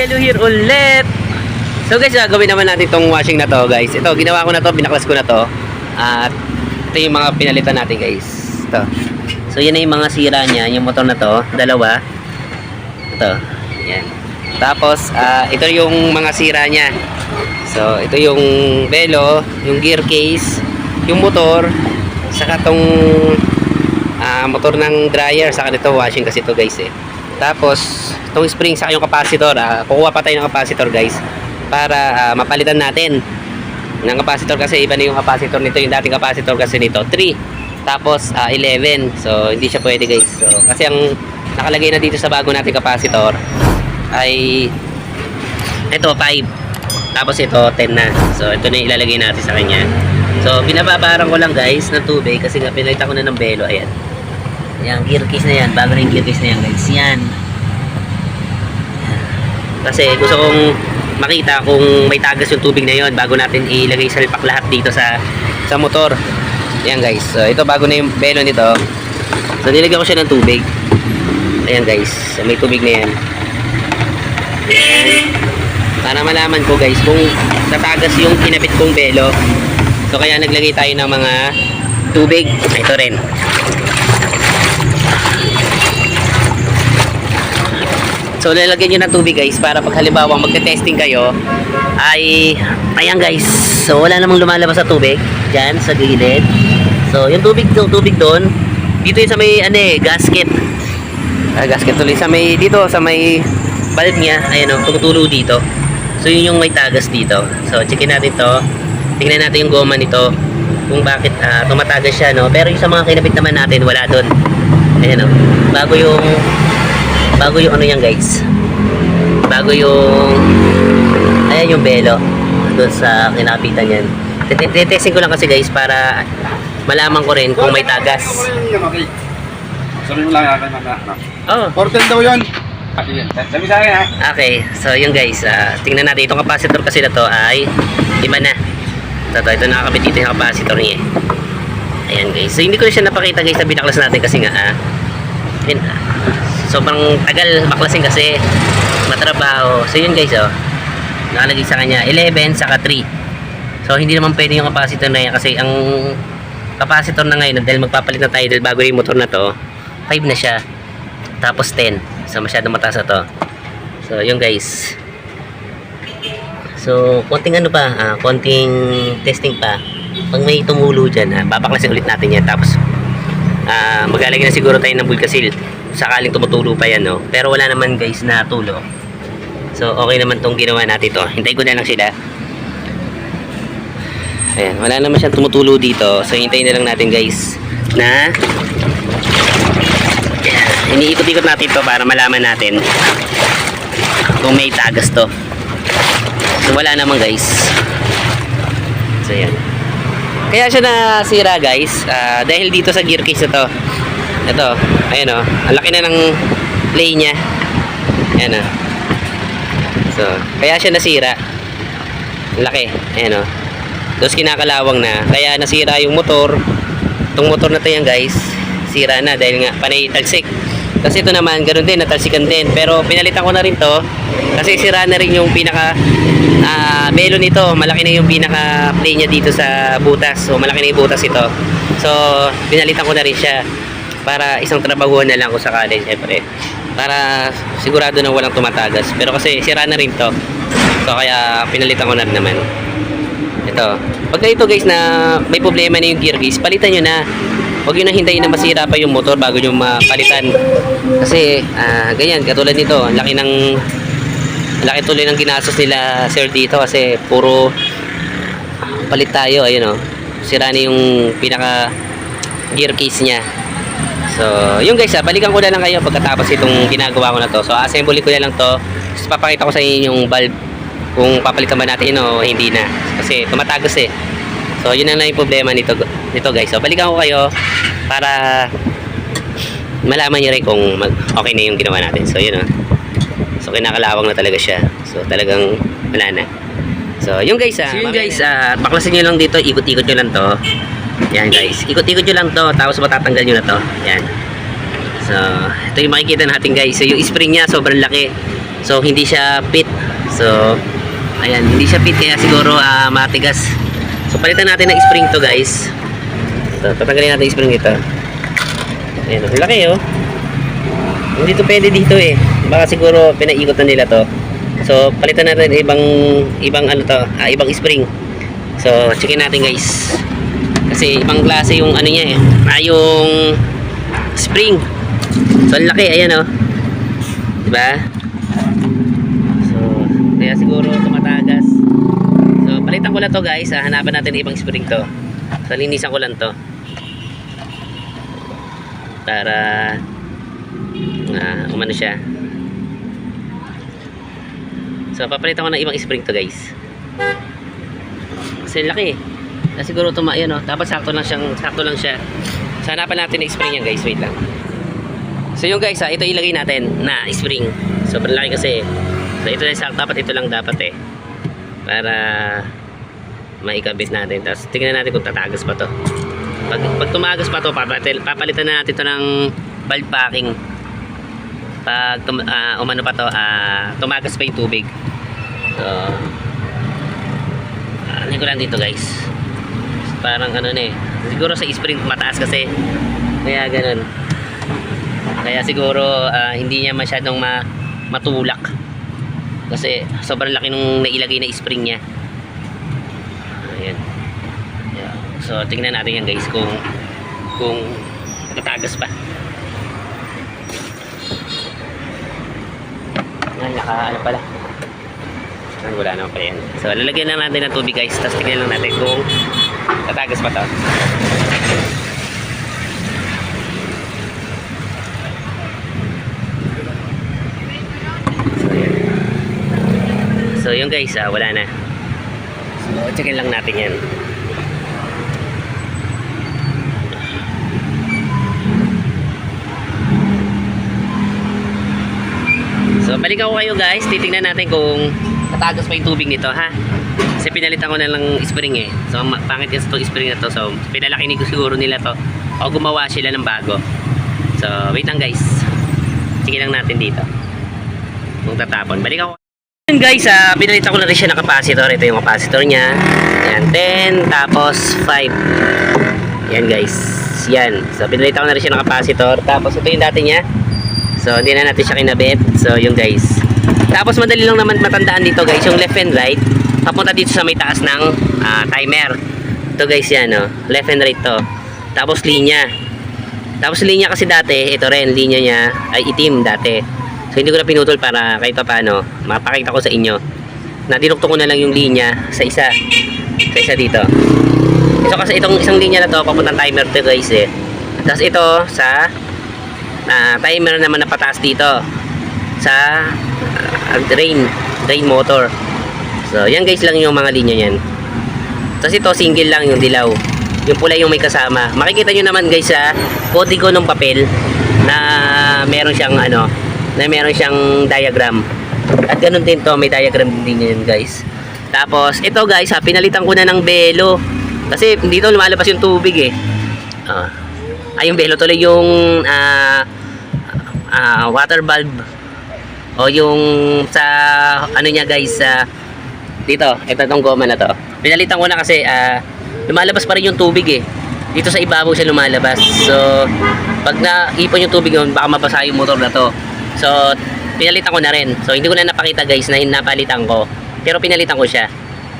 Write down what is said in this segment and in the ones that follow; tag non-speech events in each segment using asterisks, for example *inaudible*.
Yellow here ulit. So guys, gagawin naman natin itong washing na to guys. Ito, ginawa ko na to, pinaklas ko na to. At ito yung mga pinalitan natin guys. Ito. So yan na yung mga sira niya, yung motor na to, dalawa. Ito. Yan. Tapos, ah, ito yung mga sira niya. So, ito yung belo, yung gear case, yung motor, saka tong ah, motor ng dryer, saka nito washing kasi to guys eh. Tapos, itong spring saka yung capacitor, ah, kukuha pa tayo ng capacitor guys para ah, mapalitan natin ng capacitor kasi iba na yung capacitor nito, yung dating capacitor kasi nito 3, tapos ah, 11. So, hindi siya pwede guys. So, kasi ang nakalagay na dito sa bago nating capacitor ay ito 5 tapos ito 10 na. So ito na yung ilalagay natin sa kanya. So binababaran ko lang guys ng tubig kasi nga pinalitan ko na ng belo ayan yan gear case na yan bago na yung gear case na yan guys yan kasi gusto kong makita kung may tagas yung tubig na yon bago natin ilagay sa lipak lahat dito sa sa motor yan guys so ito bago na yung belo nito so nilagyan ko siya ng tubig ayan guys so, may tubig na yan Ayan. Para malaman ko guys kung tatagas yung kinabit kong belo. So kaya naglagay tayo ng mga tubig. Ito rin. So lalagyan nyo ng tubig guys para pag halimbawa magte-testing kayo ay ayan guys. So wala namang lumalabas sa tubig diyan sa gilid. So yung tubig yung tubig doon dito yung sa may ano eh gasket. Ah, gasket tuloy sa may dito sa may valve niya ayan o tumutulo dito. So yun yung may tagas dito. So checkin natin to. Tingnan natin yung goma nito kung bakit ah, tumatagas siya no. Pero yung sa mga kinabit naman natin wala doon. Ayan o. Bago yung bago yung ano yan guys. Bago yung ayan yung belo doon sa kinapitan yan. Tetesting ko lang kasi guys para malaman ko rin kung may tagas. Sabi mo lang akin na. Oh, Portal daw yun. Sabi sa akin ha. Okay, so yun guys, ah, tingnan natin itong capacitor kasi na to ay iba na. Ito, ito, nakakabit dito yung capacitor niya. eh. Ayan guys, so hindi ko na siya napakita guys sa binaklas natin kasi nga ah, yun, ah, sobrang tagal baklasin kasi matrabaho. So yun guys oh, nakalagay sa kanya 11 saka 3. So hindi naman pwede yung capacitor na yan kasi ang capacitor na ngayon dahil magpapalit na tayo dahil bago yung motor na to 5 na siya. Tapos 10 so masyadong mataas na to. So yun guys. So konting ano pa ah, konting testing pa. Pag may tumulo dyan ah, babaklasin ulit natin yan. Tapos ah, maglalagay na siguro tayo ng bulkasil sakaling tumutulo pa yan no pero wala naman guys na tulo so okay naman tong ginawa natin to hintayin ko na lang sila ayan wala naman siyang tumutulo dito so hintayin na lang natin guys na Ayan, iniikot-ikot natin to para malaman natin kung may tagas to. So wala naman guys. So yan. Kaya siya nasira guys ah, dahil dito sa gear case na to. Ito, ayan o. Ang laki na ng play niya. Ayan o. So, kaya siya nasira. Laki. Ayan o. Tapos kinakalawang na. Kaya nasira yung motor. Itong motor na to yan guys sira na dahil nga panay talsik kasi ito naman ganoon din natalsikan din pero pinalitan ko na rin to kasi sira na rin yung pinaka ah, belo nito. Malaki na yung pinaka play niya dito sa butas. So malaki na yung butas ito. So pinalitan ko na rin siya para isang trabahuan na lang kung sakali syempre. Para sigurado na walang tumatagas. Pero kasi sira na rin to. So kaya pinalitan ko na rin naman. Ito. Pagka ito guys na may problema na yung gear case palitan nyo na. Huwag yun na hintayin na masira pa yung motor bago nyo mapalitan. Kasi, ah, ganyan, katulad nito, laki ng laki tuloy ng ginastos nila sir dito kasi puro palit tayo, ayun oh. Sira na yung pinaka gear case niya. So, yung guys, ah, balikan ko na lang kayo pagkatapos itong ginagawa ko na to. So, assembly ko na lang to. Tapos papakita ko sa inyo yung valve kung papalitan ba natin yun o hindi na. Kasi tumatagas eh. So, yun na lang yung problema nito, nito guys. So, balikan ko kayo para malaman nyo rin kung mag, okay na yung ginawa natin. So, yun o. So, kinakalawang na talaga siya. So, talagang wala na. So, yung guys ah. So, yun guys, ah, baklasin nyo lang dito. Ikot-ikot nyo lang to. Yan guys. Ikot-ikot nyo lang to. Tapos matatanggal nyo na to. Yan. So, ito yung makikita natin guys. So, yung spring niya sobrang laki. So, hindi siya fit. So, ayan, hindi siya fit kaya siguro ah, matigas. So, palitan natin ng spring to guys. So, tatanggalin natin yung spring dito. Ayan, laki oh. Hindi to pwede dito eh. Baka siguro pinaikot na nila to. So, palitan natin ibang ibang ano to, ah, ibang spring. So, checkin natin guys. Kasi ibang klase yung ano niya eh. Ah, yung spring. So, laki. Ayan oh. Diba? So, kaya siguro tumatagas. So, palitan ko na to guys. Ah, hanapan natin ibang spring to. So, linisan ko lang to. Para ah, umano siya. So, papalitan ko ng ibang spring to guys. Kasi laki eh. Na siguro tuma, yan oh. Dapat sakto lang siyang, sakto lang siya. So, hanapan natin ng spring yan guys. Wait lang. So, yung guys ah, ito ilagay natin na spring. Sobrang laki kasi. So, ito na sakto. Dapat ito lang dapat eh. Para maikabit natin. Tapos, tingnan natin kung tatagas pa to. Pag, pag tumagas pa to, papalitan, papalitan na natin to ng valve packing. Pag ah, umano pa to, ah, tumagas pa yung tubig. So, ano ko lang dito guys. Parang ano na eh. Siguro sa spring mataas kasi. Kaya ganun. Kaya siguro ah, hindi niya masyadong ma matulak. Kasi sobrang laki nung nailagay na spring niya. Ayan. So tingnan natin yan guys kung kung tatagas pa. Ay, naka ano pala. Ay, wala naman pa yan. So, lalagyan lang natin ng tubig guys. Tapos tingnan lang natin kung tatagas pa to. So, yan. So, yun guys, ah, wala na. So, checkin lang natin yan. So, balikan ko kayo guys. Titingnan natin kung tatagas pa yung tubig nito, ha? Kasi pinalitan ko na lang spring eh. So, pangit kasi itong spring na to. So, pinalaki ni siguro nila to. O gumawa sila ng bago. So, wait lang guys. Sige lang natin dito. Kung tatapon. Balikan ko. Yun guys, ah, pinalitan ko na rin siya ng capacitor. Ito yung capacitor niya. Ayan, 10, tapos 5. Yan guys. Yan. So, pinalitan ko na rin siya ng capacitor. Tapos, ito yung dati niya. So, hindi na natin siya kinabit. So, yung guys. Tapos, madali lang naman matandaan dito guys. Yung left and right. Papunta dito sa may taas ng ah, timer. Ito guys yan, oh. Left and right to. Tapos, linya. Tapos, linya kasi dati, ito rin, linya niya ay itim dati. So, hindi ko na pinutol para kahit pa paano, mapakita ko sa inyo. Na dinukto ko na lang yung linya sa isa. Sa isa dito. So, kasi itong isang linya na to, papuntang timer to guys eh. Tapos ito sa na timer naman na pataas dito sa uh, drain drain motor. So yan guys lang yung mga linya yan tapos ito single lang yung dilaw. Yung pula yung may kasama. Makikita nyo naman guys sa kodigo ng papel na meron siyang ano na meron siyang diagram. At ganun din to may diagram din yan guys. Tapos ito guys ha, pinalitan ko na ng belo. Kasi dito lumalabas yung tubig eh. Ah. ay yung belo tuloy yung ah ah, water valve o yung sa ano niya guys sa dito ito tong goma na to. Pinalitan ko na kasi ah, lumalabas pa rin yung tubig eh. Dito sa ibabaw siya lumalabas. So pag naipon yung tubig yun baka mabasa yung motor na to. So pinalitan ko na rin. So hindi ko na napakita guys na napalitan ko. Pero pinalitan ko siya.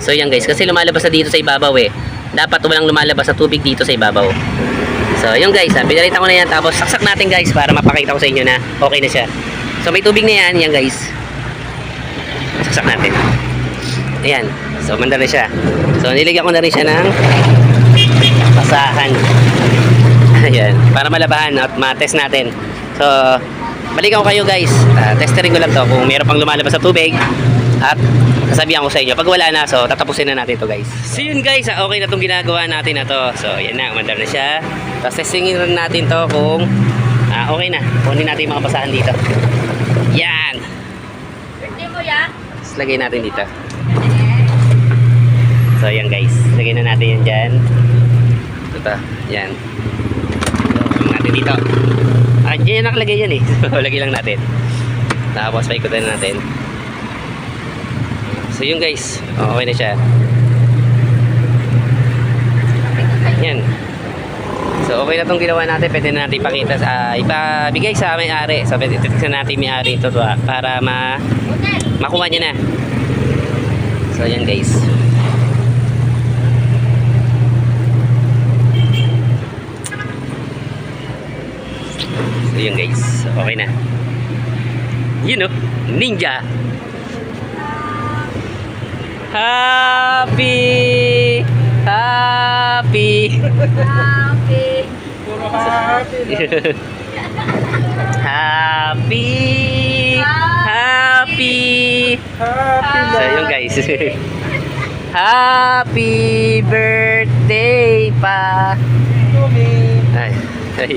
So yan guys kasi lumalabas na dito sa ibabaw eh. Dapat walang lumalabas na tubig dito sa ibabaw. So, yun guys, ha, pinalitan ko na yan. Tapos, saksak natin guys para mapakita ko sa inyo na okay na siya. So, may tubig na yan. Yan guys. Saksak natin. Ayan. So, manda na siya. So, niligyan ko na rin siya ng basahan. *laughs* Ayan. Para malabahan at ma-test natin. So, balikan ko kayo guys. Uh, testerin ko lang to kung meron pang lumalabas sa tubig. At sasabihan ko sa inyo. Pag wala na, so tatapusin na natin to guys. So yun guys, ah, okay na tong ginagawa natin na to. So yan na, umandar na siya. Tapos testingin natin to kung ah, okay na. Kunin natin yung mga basahan dito. Yan. Birthday mo ya? Tapos lagay natin dito. So yan guys, lagay na natin yan dyan. Ito, yan. Lagay natin dito. Ah, ganyan nakalagay yan eh. *laughs* So, lagay lang natin. Tapos, paikutan natin. So, yun guys. Oh, okay na siya. Yan. So, okay na itong ginawa natin. Pwede na natin ipakita sa, ipabigay sa may-ari. So, pwede natin may-ari ito ah, para ma, makuha niya na. So, yan guys. So, yun guys. Okay na. Yun oh. Ninja. Happy! Happy. *laughs* Happy. Happy! Happy! So, yun guys. *laughs* Happy birthday pa! Ay, ay.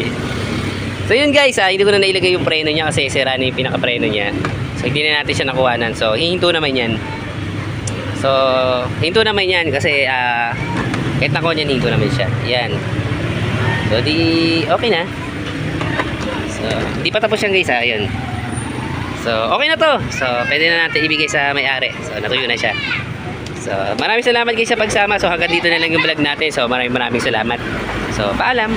So yun guys, ah, hindi ko na nailagay yung preno niya kasi sira na yung pinaka-preno niya. So hindi na natin siya nakuhanan. So hihinto naman yan. So hinto naman yan kasi ah kahit nakuha niyan, hinto naman siya. Yan. So di okay na. So hindi pa tapos yan guys ha, yun. So okay na to. So pwede na natin ibigay sa may-ari. So natuyo na siya. So maraming salamat guys sa pagsama. So hanggang dito na lang yung vlog natin. So maraming maraming salamat. So paalam.